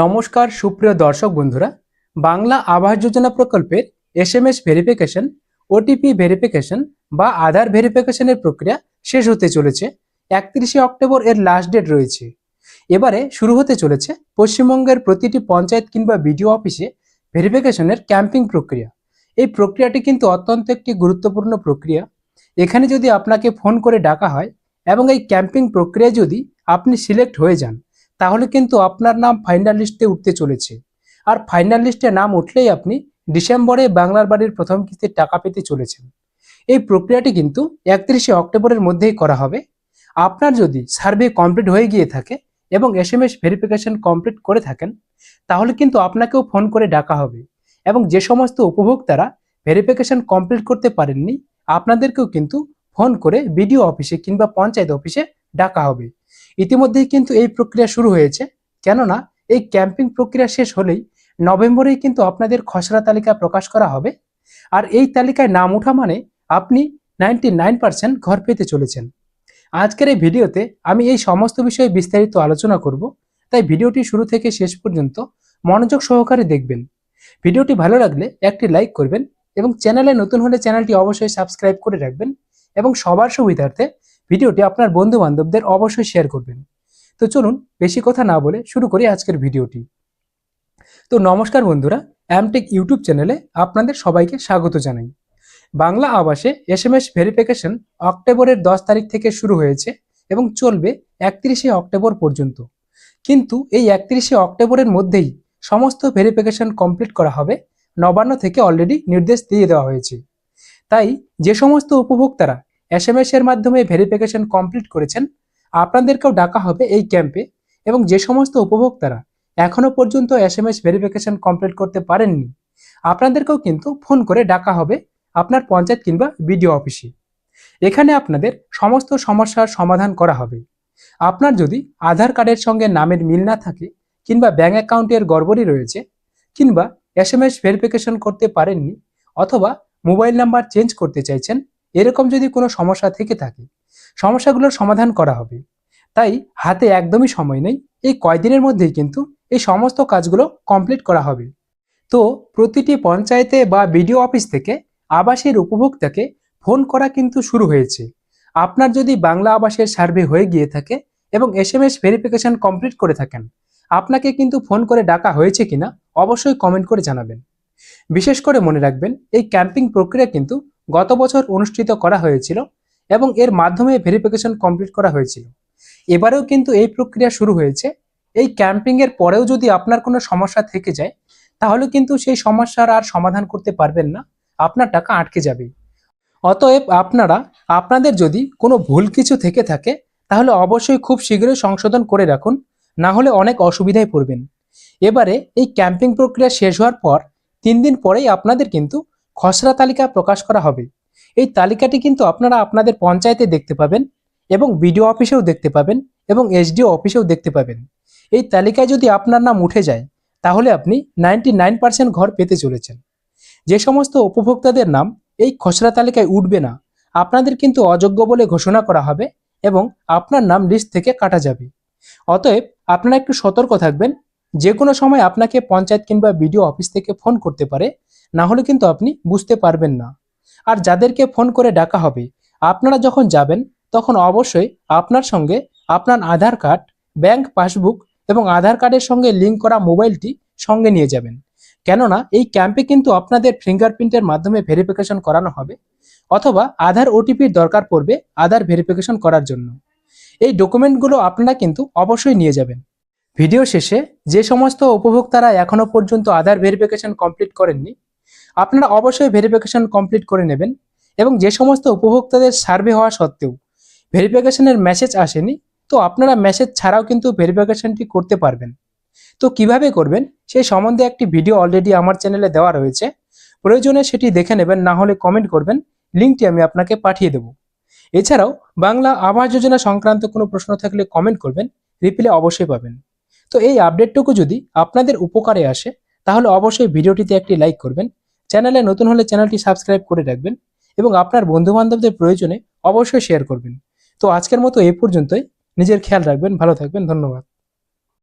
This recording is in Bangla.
নমস্কার, সুপ্রিয় দর্শক বন্ধুরা, বাংলা আবাস যোজনা প্রকল্পের S M S verification OTP verification বা আধার ভেরিফিকেশনের প্রক্রিয়া শেষ হতে চলেছে। একত্রিশে অক্টোবর এর লাস্ট ডেট রয়েছে। এবারে শুরু হতে চলেছে পশ্চিমবঙ্গের প্রতিটি পঞ্চায়েত কিংবা বিডিও অফিসে ভেরিফিকেশনের ক্যাম্পিং প্রক্রিয়া। এই প্রক্রিয়াটি কিন্তু অত্যন্ত একটি গুরুত্বপূর্ণ প্রক্রিয়া। এখানে যদি আপনাকে ফোন করে ডাকা হয় এবং এই ক্যাম্পিং প্রক্রিয়া যদি আপনি সিলেক্ট হয়ে যান তাহলে কিন্তু আপনার নাম ফাইনাল লিস্টে উঠতে চলেছে। আর ফাইনাল লিস্টে নাম উঠলেই আপনি ডিসেম্বরে বাংলার বাড়ির প্রথম কিস্তির টাকা পেতে চলেছেন। এই প্রক্রিয়াটি কিন্তু একত্রিশে অক্টোবরের মধ্যেই করা হবে। আপনার যদি সার্ভে কমপ্লিট হয়ে গিয়ে থাকে এবং S M S verification complete করে থাকেন, তাহলে কিন্তু আপনাকেও ফোন করে ডাকা হবে এবং যে সমস্ত উপভোক্তারা ভেরিফিকেশন কমপ্লিট করতে পারেননি, আপনাদেরকেও কিন্তু ফোন করে বিডিও অফিসে কিংবা পঞ্চায়েত অফিসে ডাকা হবে। ইতিমধ্যেই কিন্তু এই প্রক্রিয়া শুরু হয়েছে। কেননা এই ক্যাম্পিং প্রক্রিয়া শেষ হলেই নভেম্বরেই কিন্তু আপনাদের খসড়া তালিকা প্রকাশ করা হবে। আর এই তালিকায় নাম ওঠা মানে আপনি নাইনটি ঘর পেতে চলেছেন। আজকের এই ভিডিওতে আমি এই সমস্ত বিষয়ে বিস্তারিত আলোচনা করব। তাই ভিডিওটি শুরু থেকে শেষ পর্যন্ত মনোযোগ সহকারে দেখবেন। ভিডিওটি ভালো লাগলে একটি লাইক করবেন এবং চ্যানেলে নতুন হলে চ্যানেলটি অবশ্যই সাবস্ক্রাইব করে রাখবেন এবং সবার সুবিধার্থে ভিডিওটি আপনার বন্ধু বান্ধবদের অবশ্যই শেয়ার করবেন। তো চলুন বেশি কথা না বলে শুরু করি আজকের ভিডিওটি। তো নমস্কার বন্ধুরা অ্যামটেক ইউটিউব চ্যানেলে আপনাদের সবাইকে স্বাগত জানাই। বাংলা আবাসে এস এম এস ভেরিফিকেশন অক্টোবরের দশ তারিখ থেকে শুরু হয়েছে এবং চলবে একত্রিশে অক্টোবর পর্যন্ত। কিন্তু এই একত্রিশে অক্টোবরের মধ্যেই সমস্ত ভেরিফিকেশন কমপ্লিট করা হবে, নবান্ন থেকে অলরেডি নির্দেশ দিয়ে দেওয়া হয়েছে। তাই যে সমস্ত উপভোক্তারা এস এম এর মাধ্যমে ভেরিফিকেশন কমপ্লিট করেছেন। আপনাদেরকেও ডাকা হবে এই ক্যাম্পে এবং যে সমস্ত উপভোক্তারা এখনও পর্যন্ত S M S verification complete করতে পারেননি, আপনাদেরকেও কিন্তু ফোন করে ডাকা হবে আপনার পঞ্চায়েত কিংবা বিডিও অফিসে এখানে আপনাদের সমস্ত সমস্যার সমাধান করা হবে। আপনার যদি আধার কার্ডের সঙ্গে নামের মিল না থাকে কিংবা ব্যাঙ্ক অ্যাকাউন্টের গড়বড়ি রয়েছে কিংবা এস এম এস ভেরিফিকেশন করতে পারেননি অথবা মোবাইল নাম্বার চেঞ্জ করতে চাইছেন এরকম যদি কোনো সমস্যা থেকে থাকে, সমস্যাগুলোর সমাধান করা হবে। তাই হাতে একদমই সময় নেই। এই কয়দিনের মধ্যেই কিন্তু এই সমস্ত কাজগুলো কমপ্লিট করা হবে। তো প্রতিটি পঞ্চায়েতে বা বিডিও অফিস থেকে আবাসের উপভোক্তাকে ফোন করা কিন্তু শুরু হয়েছে। আপনার যদি বাংলা আবাসের সার্ভে হয়ে গিয়ে থাকে এবং S M S verification complete করে থাকেন, আপনাকে কিন্তু ফোন করে ডাকা হয়েছে কিনা অবশ্যই কমেন্ট করে জানাবেন। বিশেষ করে মনে রাখবেন, এই ক্যাম্পিং প্রক্রিয়া কিন্তু গত বছর অনুষ্ঠিত করা হয়েছিল এবং এর মাধ্যমে ভেরিফিকেশন কমপ্লিট করা হয়েছিল। এবারেও কিন্তু এই প্রক্রিয়া শুরু হয়েছে। এই ক্যাম্পিং এর পরেও যদি আপনার কোনো সমস্যা থেকে যায়, তাহলে কিন্তু সেই সমস্যার আর সমাধান করতে পারবেন না। আপনার টাকা আটকে যাবে। অতএব আপনারা, আপনাদের যদি কোনো ভুল কিছু থেকে থাকে, তাহলে অবশ্যই খুব শীঘ্রই সংশোধন করে রাখুন, না হলে অনেক অসুবিধায় পড়বেন। এবারে এই ক্যাম্পিং প্রক্রিয়া শেষ হওয়ার পর, তিন দিন পরেই আপনাদের কিন্তু খসড়া তালিকা প্রকাশ করা হবে। এই তালিকাটি কিন্তু আপনারা আপনাদের পঞ্চায়েতে দেখতে পাবেন এবং বিডিও অফিসেও দেখতে পাবেন এবং এসডিও অফিসেও দেখতে পাবেন। এই তালিকায় যদি আপনার নাম উঠে যায়, তাহলে আপনি নাইনটি ঘর পেতে চলেছেন। যে সমস্ত উপভোক্তাদের নাম এই খসড়া তালিকায় উঠবে না, আপনাদের কিন্তু অযোগ্য বলে ঘোষণা করা হবে এবং আপনার নাম লিস্ট থেকে কাটা যাবে। অতএব আপনারা একটু সতর্ক থাকবেন যে কোনো সময় আপনাকে পঞ্চায়েত কিংবা বিডিও অফিস থেকে ফোন করতে পারে না হলে কিন্তু আপনি বুঝতে পারবেন না। আর যাদেরকে ফোন করে ডাকা হবে, আপনারা যখন যাবেন, তখন অবশ্যই আপনার সঙ্গে আপনার আধার কার্ড, ব্যাংক পাসবুক এবং আধার কার্ডের সঙ্গে লিঙ্ক করা মোবাইলটি সঙ্গে নিয়ে যাবেন। কেননা এই ক্যাম্পে কিন্তু আপনাদের ফিঙ্গারপ্রিন্টের মাধ্যমে ভেরিফিকেশন করানো হবে অথবা আধার ওটিপির দরকার পড়বে আধার ভেরিফিকেশন করার জন্য। এই ডকুমেন্টগুলো আপনারা কিন্তু অবশ্যই নিয়ে যাবেন। ভিডিও শেষে যে সমস্ত উপভোক্তারা এখনও পর্যন্ত আধার ভেরিফিকেশন কমপ্লিট করেননি আপনারা অবশ্যই ভেরিফিকেশন কমপ্লিট করে নেবেন এবং যে সমস্ত উপভোক্তাদের সার্ভে হওয়া সত্ত্বেও ভেরিফিকেশনের মেসেজ আসেনি, তো আপনারা মেসেজ ছাড়াও কিন্তু ভেরিফিকেশনটি করতে পারবেন। তো কীভাবে করবেন? সেই সম্বন্ধে একটি ভিডিও অলরেডি আমার চ্যানেলে দেওয়া রয়েছে। প্রয়োজনে সেটি দেখে নেবেন, না হলে কমেন্ট করবেন। লিঙ্কটি আমি আপনাকে পাঠিয়ে দেব। এছাড়াও বাংলা আবাস যোজনা সংক্রান্ত কোনো প্রশ্ন থাকলে কমেন্ট করবেন রিপ্লে অবশ্যই পাবেন। তো এই আপডেটটুকু যদি আপনাদের উপকারে আসে, তাহলে অবশ্যই ভিডিওটিতে একটি লাইক করবেন। চ্যানেলে নতুন হলে চ্যানেলটি সাবস্ক্রাইব করে রাখবেন এবং আপনার বন্ধুবান্ধবদের প্রয়োজনে অবশ্যই শেয়ার করবেন। তো আজকের মতো এ পর্যন্তই। নিজের খেয়াল রাখবেন। ভালো থাকবেন। ধন্যবাদ।